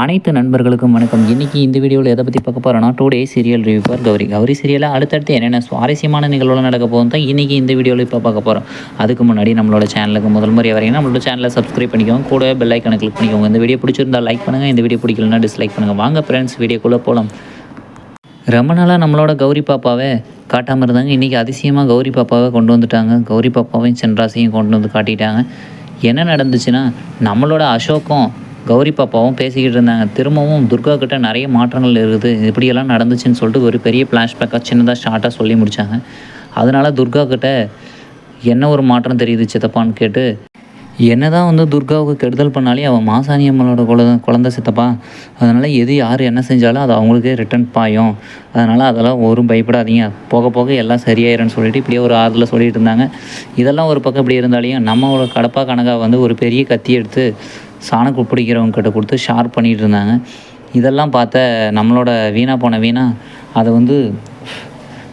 அனைத்து நண்பர்களுக்கும் வணக்கம். இன்றைக்கி இந்த வீடியோவில் எதை பற்றி பார்க்க போகிறோன்னா today serial review for Gowri. Gowri சீரியலில் அடுத்தடுத்து என்னென்ன சுவாரஸ்யமான நிகழ்வுகள் நடக்க போகும் தான் இன்றைக்கி இந்த வீடியோவில் இப்போ பார்க்க போகிறோம் அதுக்கு முன்னாடி நம்மளோட சேனலுக்கு முதல் முறை வரீங்கன்னா நம்மளோட சேனலை சப்ஸ்கிரைப் பண்ணிக்கோங்க. கூட பெல் ஐக்கனை கிளிக் பண்ணிக்கோங்க. இந்த வீடியோ பிடிச்சிருந்தா லைக் பண்ணுங்கள் இந்த வீடியோ பிடிக்கலன்னா டிஸ்லைக் பண்ணுங்கள் வாங்க ஃப்ரெண்ட்ஸ் வீடியோக்குள்ளே போகலாம் ரொம்ப நாளாக நம்மளோட கௌரி பாப்பாவை காட்டாமல் இருந்தாங்க. இன்றைக்கி அதிசயமாக கௌரி பாப்பாவை கொண்டு வந்துட்டாங்க. கௌரி பாப்பாவையும் சென்ராசையும் கொண்டு வந்து காட்டிட்டாங்க. என்ன நடந்துச்சுன்னா நம்மளோட அசோக்கும் கௌரி பாப்பாவும் பேசிக்கிட்டு இருந்தாங்க. திரும்பவும் துர்கா கிட்ட நிறைய மாற்றங்கள் இருக்குது. இப்படியெல்லாம் நடந்துச்சுன்னு சொல்லிட்டு ஒரு பெரிய ஃப்ளாஷ்பேக்காக சின்னதாக ஷார்ட்டாக சொல்லி முடித்தாங்க அதனால் துர்கா கிட்ட என்ன ஒரு மாற்றம் தெரியுது சித்தப்பான்னு கேட்டு என்னதான் வந்து துர்காவுக்கு கெடுதல் பண்ணாலே அவன் மாசாணி அம்மனோட குழந்தை குழந்த சித்தப்பா. அதனால் எது யார் என்ன செஞ்சாலும் அது அவங்களுக்கே ரிட்டர்ன் பாயும். அதனால் அதெல்லாம் ஒரு பயப்படாதீங்க. போக போக எல்லாம் சரியாயிரும்னு சொல்லிட்டு இப்படியே ஒரு ஆறுதல் சொல்லிட்டு இருந்தாங்க. இதெல்லாம் ஒரு பக்கம் இப்படி இருந்தாலையும் நம்மளோட கடப்பா கணக்காக வந்து ஒரு பெரிய கத்தி எடுத்து சாணக்கு பிடிக்கிறவங்க கிட்ட கொடுத்து ஷார்ப் பண்ணிகிட்டு இருந்தாங்க இதெல்லாம் பார்த்த நம்மளோட வீணாக போன வீணா அதை வந்து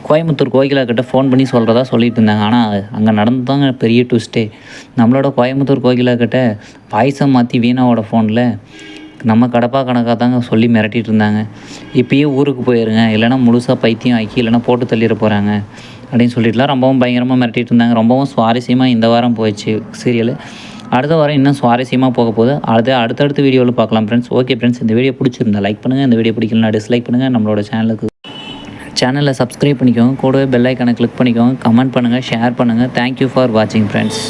கோயம்புத்தூர் கோகிலாக்கிட்ட ஃபோன் பண்ணி சொல்கிறதா சொல்லிட்டு இருந்தாங்க ஆனால் அங்கே நடந்ததாங்க பெரிய ட்விஸ்ட்டே நம்மளோட கோயம்புத்தூர் கோகிலாக்கிட்ட பாயசம் மாற்றி வீணாவோட ஃபோனில் நம்ம கடப்பா கணக்காக தாங்க சொல்லி மிரட்டிட்டு இருந்தாங்க இப்பயே ஊருக்கு போயிருங்க. இல்லைனா முழுசாக பைத்தியம் ஆக்கி இல்லைன்னா போட்டு தள்ளிட போகிறாங்க அப்படின்னு சொல்லிட்டுலாம் ரொம்பவும் பயங்கரமாக மிரட்டிட்டு இருந்தாங்க ரொம்பவும் சுவாரஸ்யமாக இந்த வாரம் போயிடுச்சு சீரியல் அடுத்த வாரம் இன்னும் சுவாரஸ்யமாக போக போகுது. அடுத்த அடுத்தடுத்த வீடியோவில் பார்க்கலாம் ஃப்ரெண்ட்ஸ் ஓகே ஃப்ரெண்ட்ஸ் இந்த வீடியோ பிடிச்சிருந்தா லைக் பண்ணுங்கள் இந்த வீடியோ பிடிக்கலனா டிஸ்லைக் பண்ணுங்கள் நம்மளோட சேனலுக்கு சேனலை சப்ஸ்கிரைப் பண்ணிக்கோங்க. கூடவே பெல் ஐக்கனை கிளிக் பண்ணிக்கோங்க. கமெண்ட் பண்ணுங்கள் ஷேர் பண்ணுங்கள் தேங்க்யூ ஃபார் வாட்சிங் ஃப்ரெண்ட்ஸ்